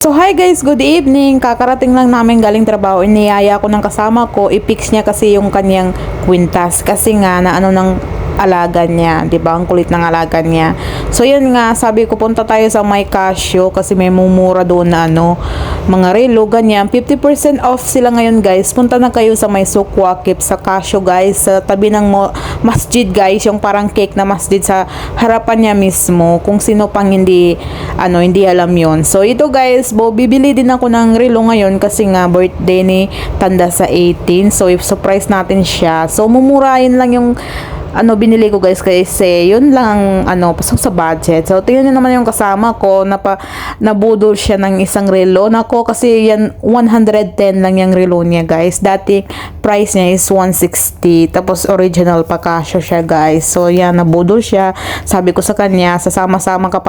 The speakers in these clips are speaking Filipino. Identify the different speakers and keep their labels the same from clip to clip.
Speaker 1: So hi guys, good evening. Kakarating lang namin galing trabaho. Iniyaya ko ng kasama ko. I-fix niya kasi yung kanyang kwintas. Kasi nga na ano ng alaga niya, 'di ba? Ang kulit ng alaga niya. So yun nga, sabi ko punta tayo sa My Casio kasi may mumura doon na ano, mga relo ganyan. 50% off sila ngayon guys. Punta na kayo sa may Sukwakip sa Casio guys, sa tabi ng masjid guys, yung parang cake na masjid sa harapan niya mismo. Kung sino pang hindi ano, hindi alam yon. So ito guys, bo bibili din ako ng relo ngayon kasi nga birthday ni Tanda sa 18. So if surprise natin siya. So mumurahin lang yung ano binili ko guys kasi yun lang ang ano pasok sa budget. So tingnan niyo naman yung kasama ko na pa nabudol siya ng isang relo nako kasi yan 110 lang yung relo niya guys. Dati price niya is 160 tapos original pa kasyo siya guys. So yan nabudol siya. Sabi ko sa kanya sasama-sama ka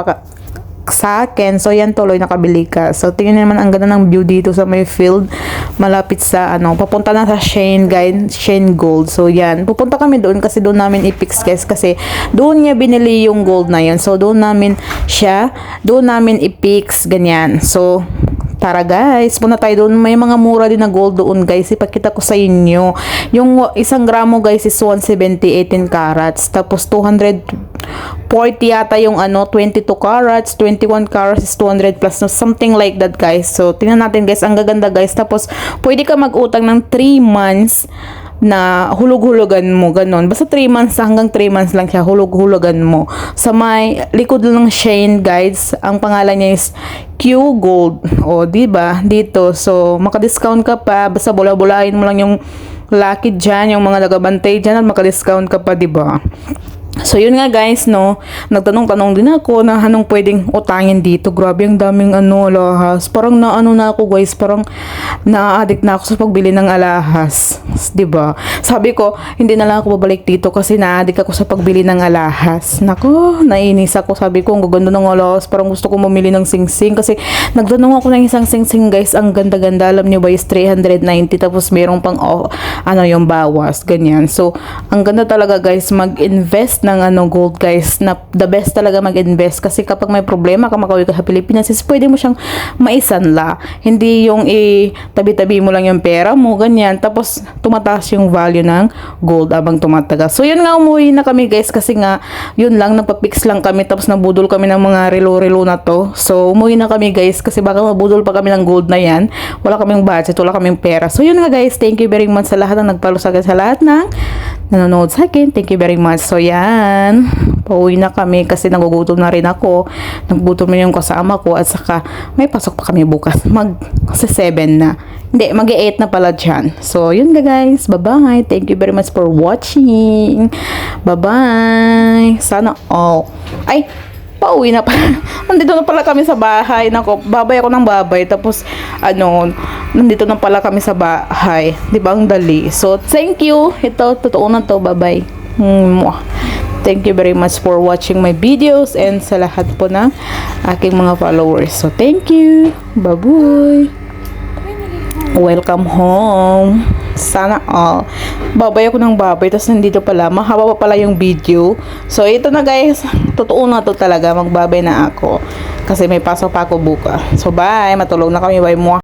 Speaker 1: sa akin. So, yan tuloy nakabili ka. So, tingnan naman ang ganda ng view dito sa may field. Malapit sa, ano, papunta na sa Shane, guys, Shane Gold. So, yan. Pupunta kami doon kasi doon namin i-fix guys. Kasi doon niya binili yung gold na yun. So, doon namin siya, doon namin i-fix, ganyan. So, Tara guys, punta tayo doon. May mga mura din na gold doon guys. Ipakita ko sa inyo. Yung isang gramo guys is 170, 18 carats. Tapos 240 yata yung ano, 22 carats, 21 carats is 200 plus. No, something like that guys. So, tingnan natin guys. Ang gaganda guys. Tapos, pwede ka mag-utang ng 3 months na hulog-hulugan mo, ganun. Basta 3 months hanggang 3 months lang siya, hulog-hulugan mo. Sa may likod ng Shane Guides, ang pangalan niya is Q Gold. O, di ba Dito. So, maka-discount ka pa. Basta bula-bulahin mo lang yung lucky dyan, yung mga nagabantay dyan at maka-discount ka pa, di ba So, yun nga guys, no. Nagtanong-tanong din ako na anong pwedeng utangin dito. Grabe, ang daming ano, alahas. Parang naano na ako guys, parang na-addict na ako sa pagbili ng alahas. ba Sabi ko, hindi na lang ako babalik dito kasi na-addict ako sa pagbili ng alahas. Nako, nainis ako. Sabi ko, ang gaganda ng alahas. Parang gusto ko mamili ng sing-sing kasi nagtanong ako ng isang sing-sing guys. Ang ganda-ganda. Alam niyo ba is 390 tapos merong pang oh, ano yung bawas. Ganyan. So, ang ganda talaga guys mag-invest ng ano gold guys na the best talaga mag-invest. Kasi kapag may problema ka makauwi ka sa Pilipinas is pwede mo siyang maisanla. Hindi yung i tabi-tabi mo lang yung pera mo ganyan. Tapos tumataas yung value ng gold abang tumatagal so yun nga umuwi na kami guys. Kasi nga yun lang nagpa-fix lang kami. Tapos nabudol kami ng mga relo-relo na to. So umuwi na kami guys. Kasi baka mabudol pa kami ng gold na yan. Wala kaming budget wala kaming pera. So yun nga guys. Thank you very much sa lahat ng nagpalo sa sa lahat ng nanonood sa akin. Thank you very much. So, yan. Pauwi na kami kasi nagugutom na rin ako. Nagugutom na yung kasama ko at saka may pasok pa kami bukas. Mag sa 7 na. Hindi, mag 8 na pala dyan. So, yun na guys. Bye-bye. Thank you very much for watching. Bye-bye. Sana all. Ay, pauwi na pala. nandito na pala kami sa bahay. Nako, babay ako ng babay. Tapos, ano, nandito na pala kami sa bahay. Di ba? Ang dali. So, thank you. Ito, totoo na to. Bye-bye. Thank you very much for watching my videos and sa lahat po ng aking mga followers. So, thank you. Bye-bye. Welcome home. Sana all. Babay ako ng babay. Tapos nandito pala. Mahaba pa pala yung video. So, ito na guys. Totoo na to talaga. Magbabay na ako. Kasi may pasok pa ako buka. So, bye. Matulog na kami. Bye mo.